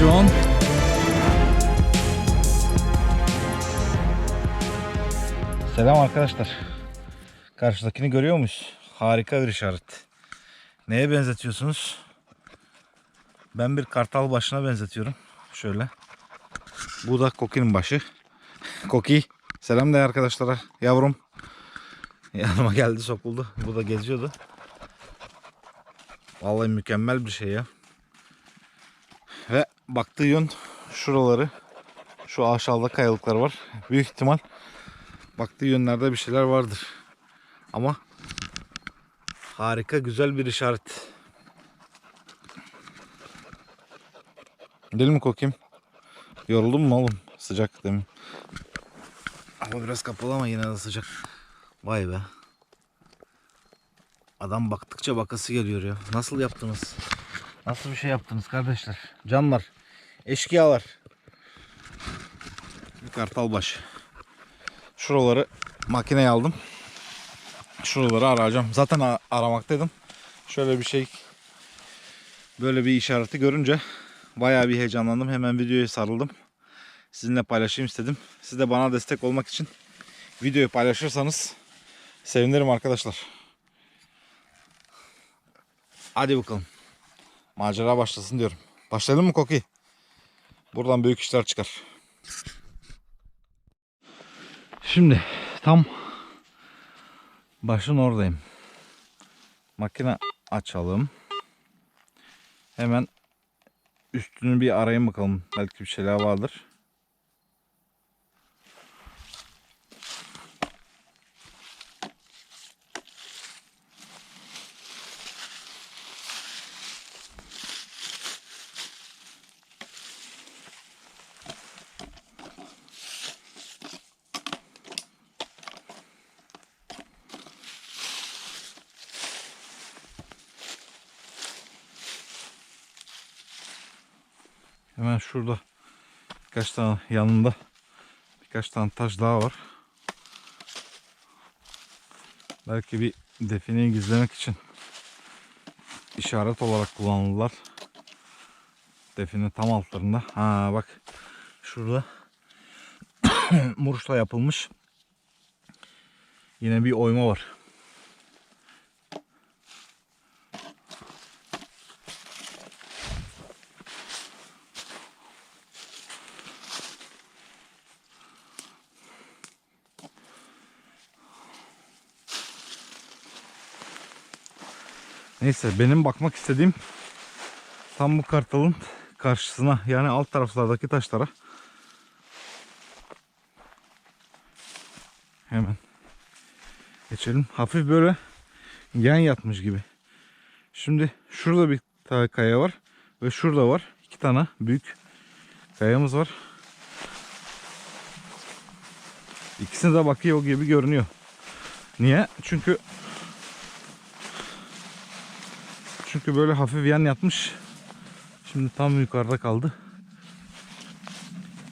John. Selam arkadaşlar. Karşıdakini görüyor muyuz? Harika bir işaret. Neye benzetiyorsunuz? Ben bir kartal başına benzetiyorum. Şöyle. Bu da Koki'nin başı. Koki. Selam de arkadaşlara. Yavrum. Yanıma geldi sokuldu. Bu da geziyordu. Vallahi mükemmel bir şey ya. Baktığı yön şuraları. Şu aşağıda kayalıklar var. Büyük ihtimal baktığı yönlerde bir şeyler vardır. Ama harika güzel bir işaret. Gidelim mi kokayım? Yoruldun mu oğlum? Sıcak değil mi? Ama biraz kapalı ama yine de sıcak. Vay be. Adam baktıkça bakası geliyor ya. Nasıl yaptınız? Nasıl bir şey yaptınız kardeşler? Canlar. Eşkıyalar. Bir kartal baş. Şuraları makineye aldım. Şuraları arayacağım. Zaten aramaktaydım. Şöyle bir şey böyle bir işareti görünce bayağı bir heyecanlandım. Hemen videoya sarıldım. Sizinle paylaşayım istedim. Siz de bana destek olmak için videoyu paylaşırsanız sevinirim arkadaşlar. Hadi bakalım. Macera başlasın diyorum. Başlayalım mı Koki? Buradan büyük işler çıkar. Şimdi tam başın oradayım. Makine açalım. Hemen üstünü bir arayın bakalım. Belki bir şeyler vardır. Hemen şurada birkaç tane yanında birkaç tane taş daha var. Belki bir defineyi gizlemek için işaret olarak kullanıldılar. Define tam altlarında. Ha bak şurada muruşla yapılmış yine bir oyma var. Neyse benim bakmak istediğim tam bu kartalın karşısına yani alt taraflardaki taşlara hemen geçelim. Hafif böyle yan yatmış gibi. Şimdi şurada bir tane kaya var ve şurada var. iki tane büyük kayamız var. İkisine de bakıyor gibi görünüyor. Niye? Çünkü Çünkü böyle hafif yan yatmış. Şimdi tam yukarıda kaldı.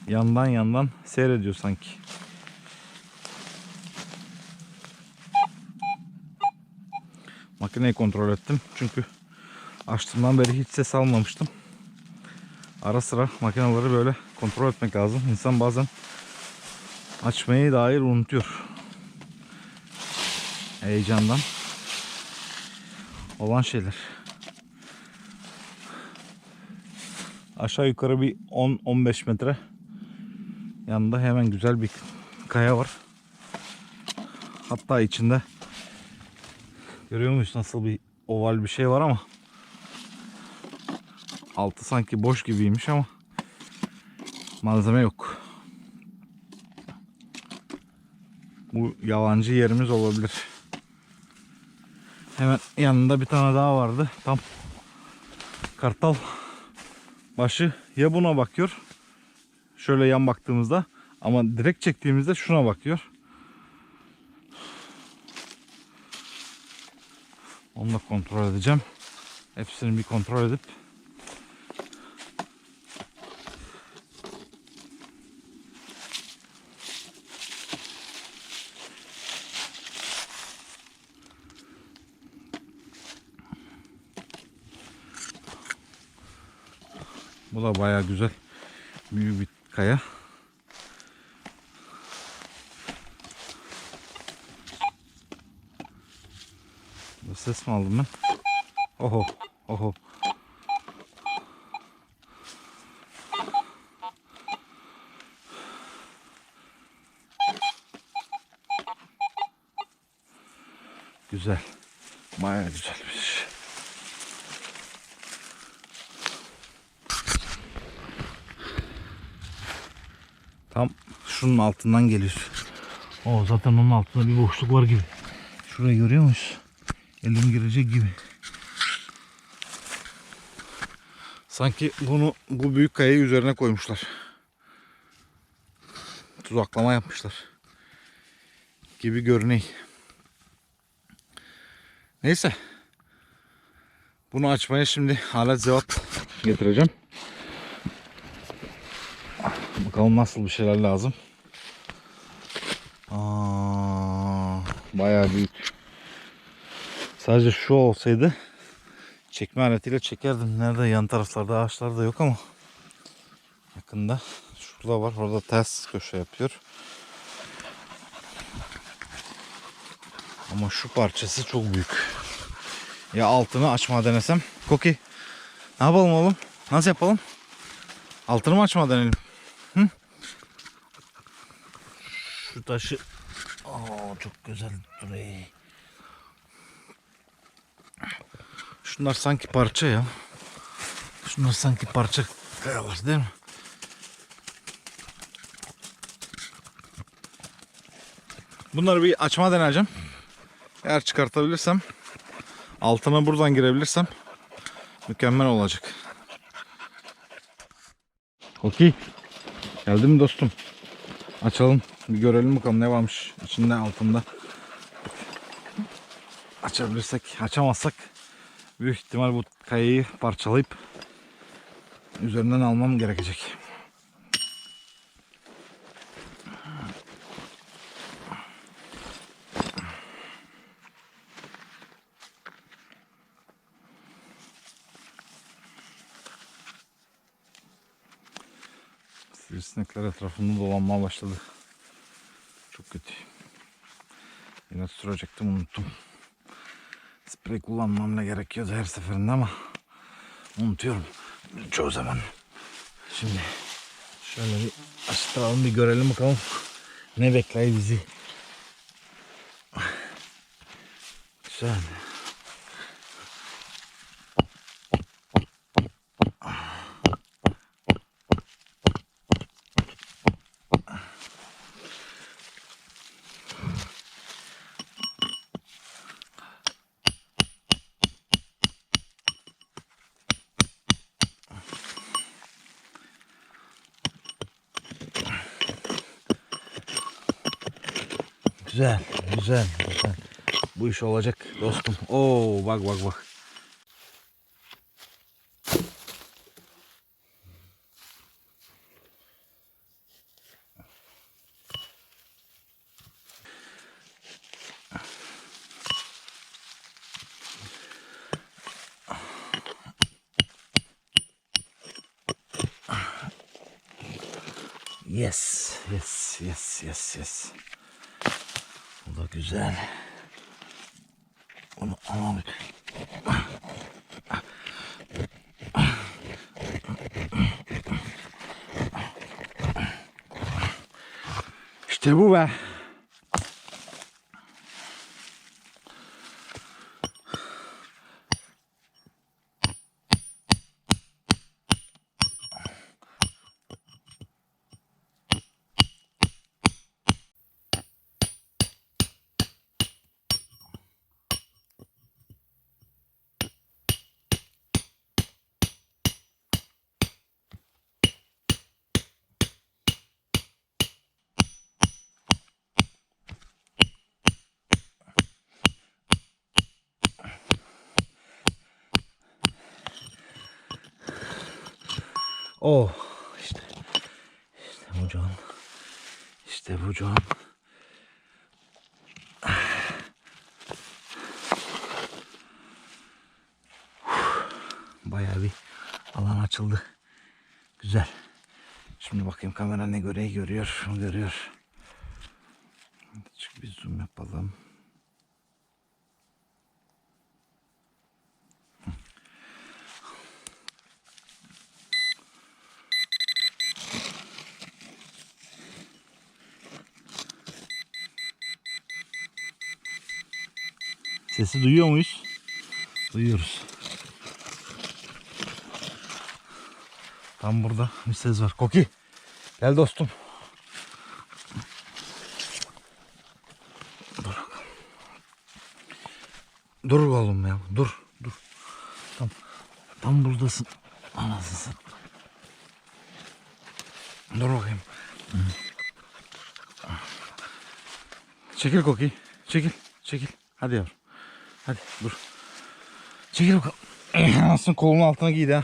Yandan yandan seyrediyor sanki. Makineyi kontrol ettim. Çünkü açtığımdan beri hiç ses almamıştım. Ara sıra makineleri böyle kontrol etmek lazım. İnsan bazen açmayı dair unutuyor. Heyecandan olan şeyler. Aşağı yukarı bir 10-15 metre yanında hemen güzel bir kaya var. Hatta içinde görüyor musunuz nasıl bir oval bir şey var ama altı sanki boş gibiymiş ama malzeme yok. Bu yalancı yerimiz olabilir. Hemen yanında bir tane daha vardı. Tam kartal başı ya buna bakıyor. Şöyle yan baktığımızda ama direkt çektiğimizde şuna bakıyor. Onu da kontrol edeceğim. Hepsini bir kontrol edip Bu da baya güzel. Büyük bir kaya. Bir Ses mi aldım ben? Oho. Oho. Güzel. Baya güzel bir şey. Tam şunun altından geliyor. O zaten onun altında bir boşluk var gibi. Şurayı görüyor musun? Elim girecek gibi. Sanki bunu bu büyük kayayı üzerine koymuşlar. Tuzaklama yapmışlar. Gibi görüney. Neyse. Bunu açmaya şimdi alet zevat getireceğim. Bakalım nasıl bir şeyler lazım. Bayağı büyük. Sadece şu olsaydı çekme aletiyle çekerdim. Nerede yan taraflarda ağaçlar da yok ama yakında şurada var. Orada ters köşe yapıyor. Ama şu parçası çok büyük. Ya altını açma denesem. Koki. Ne yapalım oğlum? Nasıl yapalım? Altını mı açma denelim? Hı? Şu taşı. Çok güzel duruyor. Şunlar sanki parça ya. Şunlar sanki parça kayalar değil mi? Bunları bir açma deneyeceğim. Eğer çıkartabilirsem altına buradan girebilirsem mükemmel olacak. Okey. Geldi mi dostum? Açalım. Bir görelim bakalım ne varmış içinde altında. Açabilirsek, açamazsak büyük ihtimal bu kayayı parçalayıp üzerinden almam gerekecek. Sivrisinekler etrafında dolanmaya başladı. Çok kötü. Yine sürecektim unuttum. Sprey kullanmam ne gerekiyordu her seferinde ama unutuyorum. Çoğu zaman. Şimdi şöyle bir açtıralım bir görelim bakalım ne bekliyor bizi. Güzel. Güzel, güzel, güzel. Bu iş olacak dostum. Oo, bak bak bak. Yes, yes, yes, yes, yes. Bu da güzel. Onu alalım. İşte bu be. Oh işte. İşte bu can. İşte bu can. Bayağı bir alan açıldı. Güzel. Şimdi bakayım kamera ne göreyi görüyor. Şunu görüyor. Çık bir zoom yapalım. Sesi duyuyor muyuz? Duyuyoruz. Tam burada bir ses var. Koki. Gel dostum. Dur. Dur oğlum ya. Dur. Dur. Tam, tam buradasın. Anasını Dur bakayım. Çekil Koki. Çekil. Çekil. Hadi yavrum. Hadi dur. Çekil bakalım. Anasını kolunun altına giydi ha.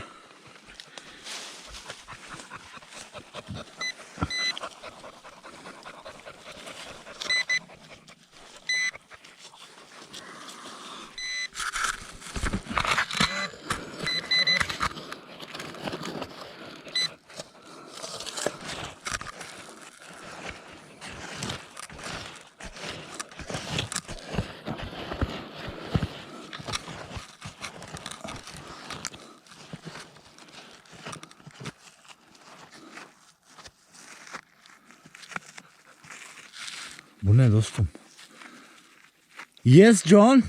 Bu ne dostum? Yes John.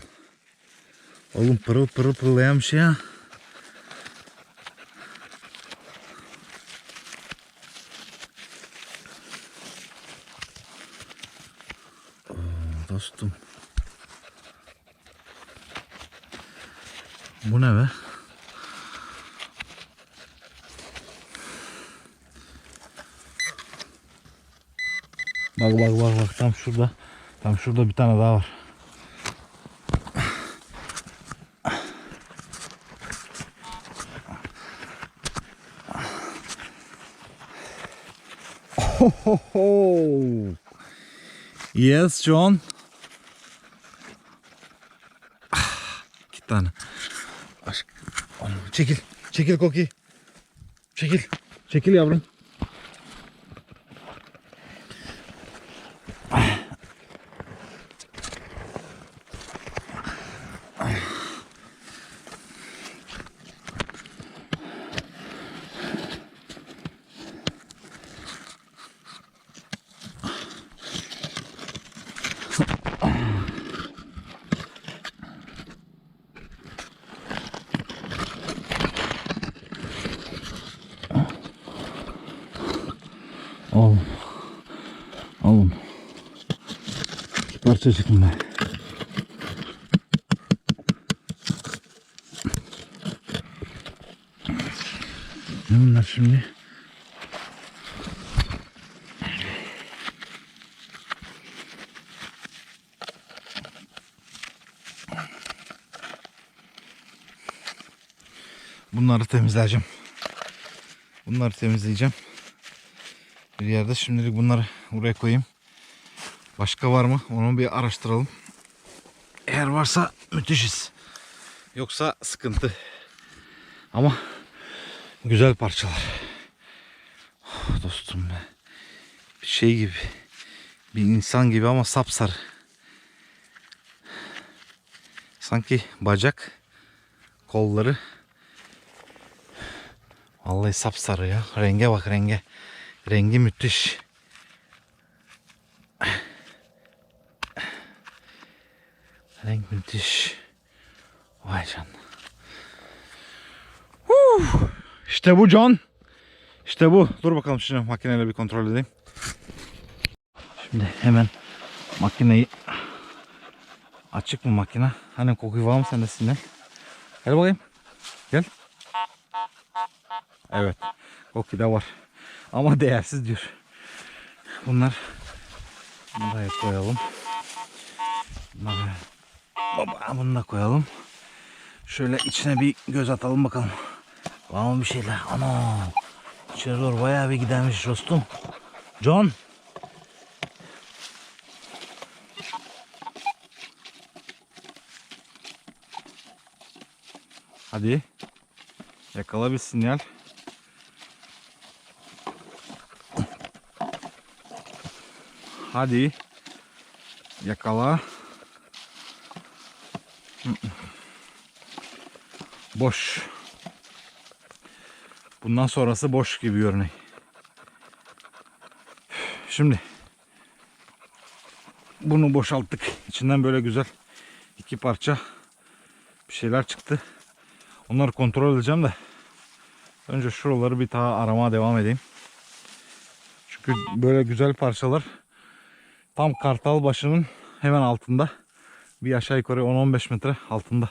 Oğlum pırıl pırıl pırıllayan bir şey ha. Oo, dostum. Bu ne be? Bak bak bak bak tam şurada. Tam şurada bir tane daha var. Ho, ho, ho. Yes John. Ah, İki tane. Aşk. Çekil. Çekil Koki. Çekil. Çekil yavrum. Oğlum. Oğlum. İki parça çıktım ben. Ne bunlar şimdi? Bunları temizleyeceğim. Bunları temizleyeceğim. Bir yerde şimdilik bunları buraya koyayım. Başka var mı? Onu bir araştıralım. Eğer varsa müthişiz. Yoksa sıkıntı. Ama güzel parçalar. Oh, dostum be. Bir şey gibi. Bir insan gibi ama sapsarı. Sanki bacak, kolları. Vallahi sapsarı ya. Renge bak renge. Rengi müthiş. Renk müthiş. Vay canına. İşte bu John. İşte bu. Dur bakalım şimdi makineyle bir kontrol edeyim. Şimdi hemen makineyi açık mı makine? Hani kokuyu var mı sende sinyal? Gel bakayım. Gel. Evet. Koku da var. Ama değersiz diyor. Bunlar buraya koyalım. Bunları baba bunu da koyalım. Şöyle içine bir göz atalım bakalım. Var mı bir şeyler? Ana. İçeri doğru bayağı bir gidermiş dostum. John. Hadi. Yakala bir sinyal. Hadi. Yakala. Boş. Bundan sonrası boş gibi görünüyor. Şimdi bunu boşalttık. İçinden böyle güzel iki parça bir şeyler çıktı. Onları kontrol edeceğim de önce şuraları bir daha aramaya devam edeyim. Çünkü böyle güzel parçalar tam kartal başının hemen altında. Bir aşağı yukarı 10-15 metre altında.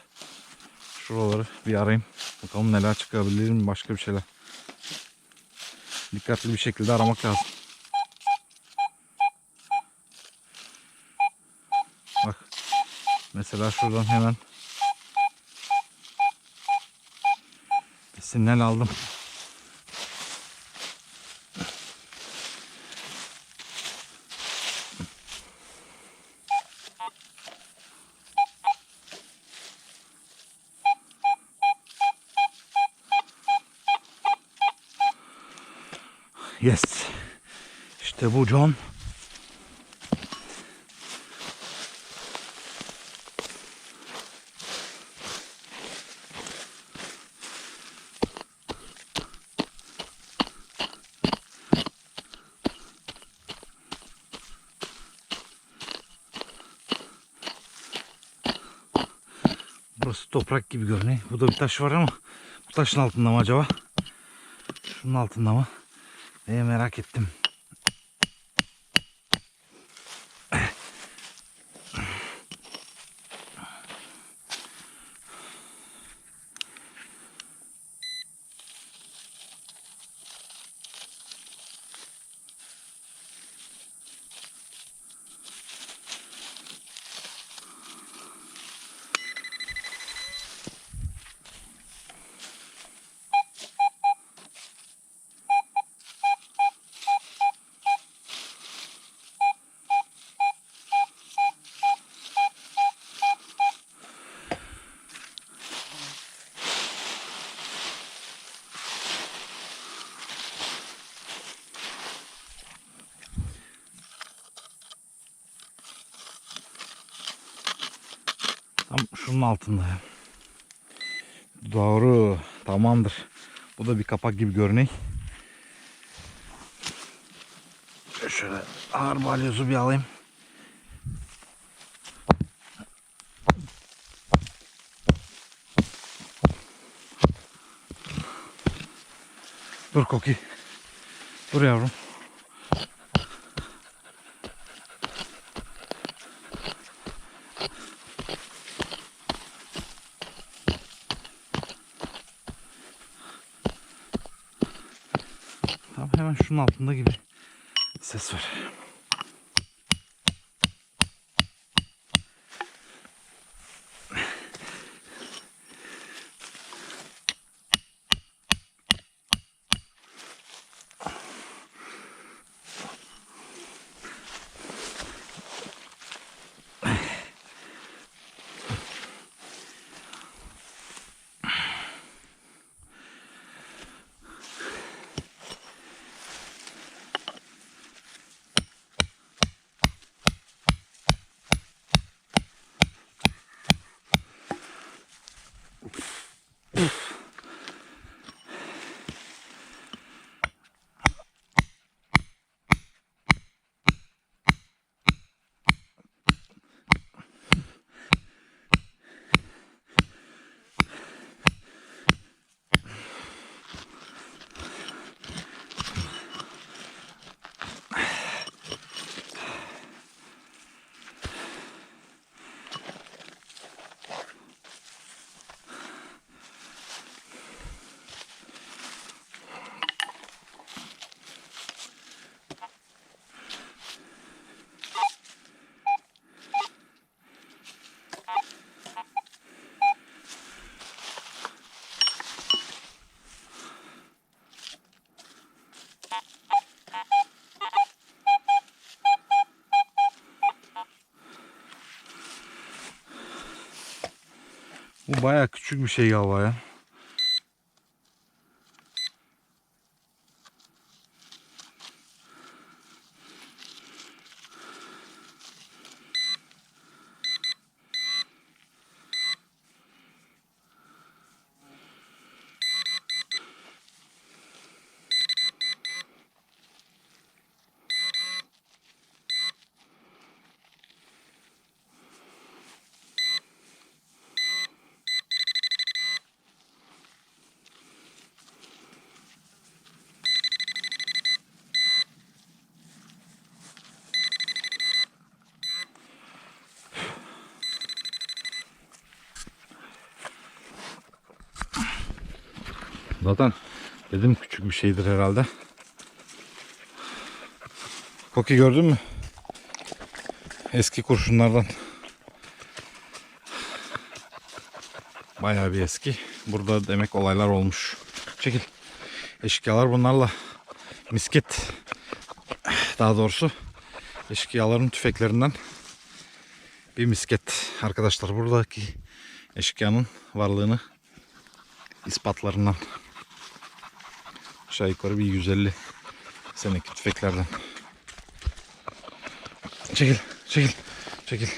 Şuraları bir arayayım. Bakalım neler çıkabilir mi başka bir şeyler. Dikkatli bir şekilde aramak lazım. Bak. Mesela şuradan hemen bir sinyal aldım. Yes. İşte bu John. Burası toprak gibi görünüyor. Burada bir taş var ama bu taşın altında mı acaba? Şunun altında mı? Diye merak ettim. Şunun altında. Doğru. Tamamdır. Bu da bir kapak gibi görünüyor. Şöyle ağır balyozu bir alayım. Dur Koki. Dur yavrum. Tam hemen şunun altında gibi ses var. Baya küçük bir şey galiba ya. Zaten dedim küçük bir şeydir herhalde. Koki gördün mü? Eski kurşunlardan. Bayağı bir eski. Burada demek olaylar olmuş. Çekil. Eşkıyalar bunlarla misket daha doğrusu eşkıyaların tüfeklerinden bir misket arkadaşlar buradaki eşkıyanın varlığını ispatlarından aşağı yukarı bir 150 seneki tüfeklerden. Çekil çekil çekil.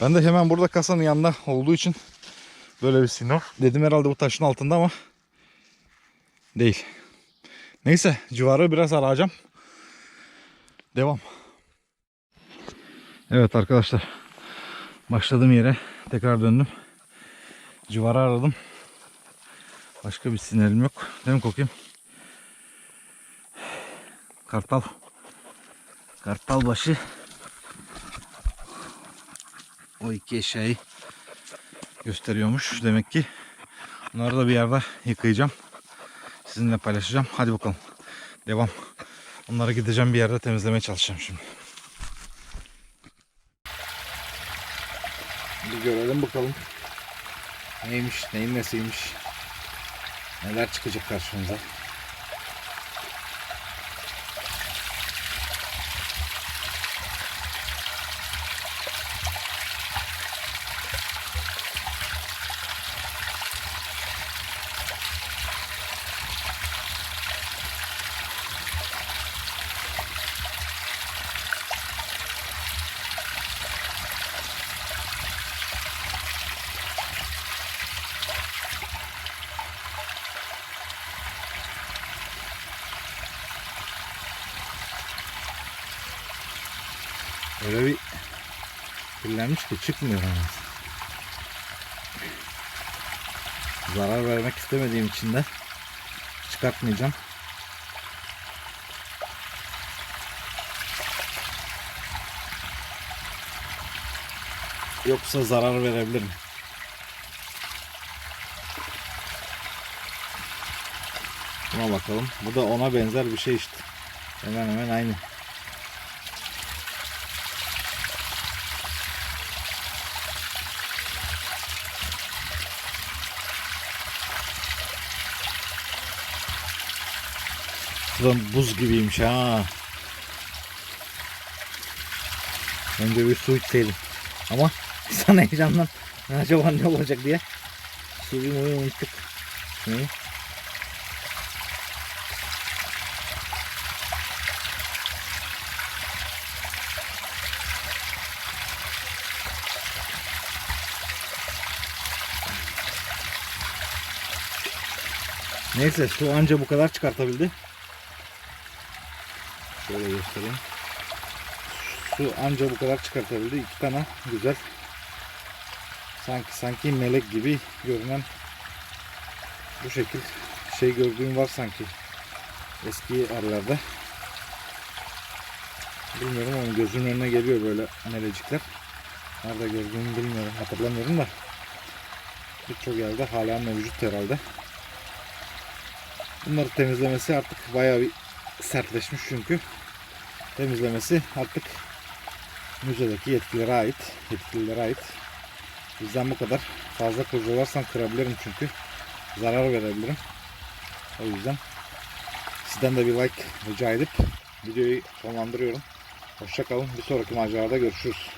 Ben de hemen burada kasanın yanında olduğu için böyle bir sinor dedim herhalde bu taşın altında ama değil. Neyse civarı biraz arayacağım devam. Evet arkadaşlar başladığım yere tekrar döndüm. Civarı aradım. Başka bir sinerim yok. Değil mi kokayım? Kartal. Kartal başı. O iki eşyayı gösteriyormuş. Demek ki bunları da bir yerde yıkayacağım. Sizinle paylaşacağım. Hadi bakalım. Devam. Onları gideceğim bir yerde temizlemeye çalışacağım şimdi. Bir görelim bakalım. Neymiş, neyin nesiymiş. Neler çıkacak karşımıza? Öyle bir kirlenmiş ki çıkmıyor hemen. Zarar vermek istemediğim için de çıkartmayacağım. Yoksa zarar verebilirim. Buna bakalım. Bu da ona benzer bir şey işte. Hemen hemen aynı. Şuradan buz gibiymiş ha. Önce bir su içseydim. Ama insan heyecandan acaba ne olacak diye suyu muyu unuttuk. Şunu. Neyse su anca bu kadar çıkartabildi. Şöyle göstereyim. Su anca bu kadar çıkartabildi. İki tane güzel. Sanki sanki melek gibi görünen bu şekil şey gördüğüm var sanki eski yerlerde. Bilmiyorum ama gözümün önüne geliyor böyle melecikler. Nerede gördüğümü bilmiyorum hatırlamıyorum da birçok yerde hala mevcut herhalde. Bunları temizlemesi artık bayağı bir sertleşmiş çünkü. Temizlemesi artık müzedeki yetkililere ait yetkililere ait. Bizden bu kadar. Fazla kurcalarsan kırabilirim çünkü. Zarar verebilirim. O yüzden sizden de bir like rica edip videoyu sonlandırıyorum. Hoşçakalın bir sonraki macerada görüşürüz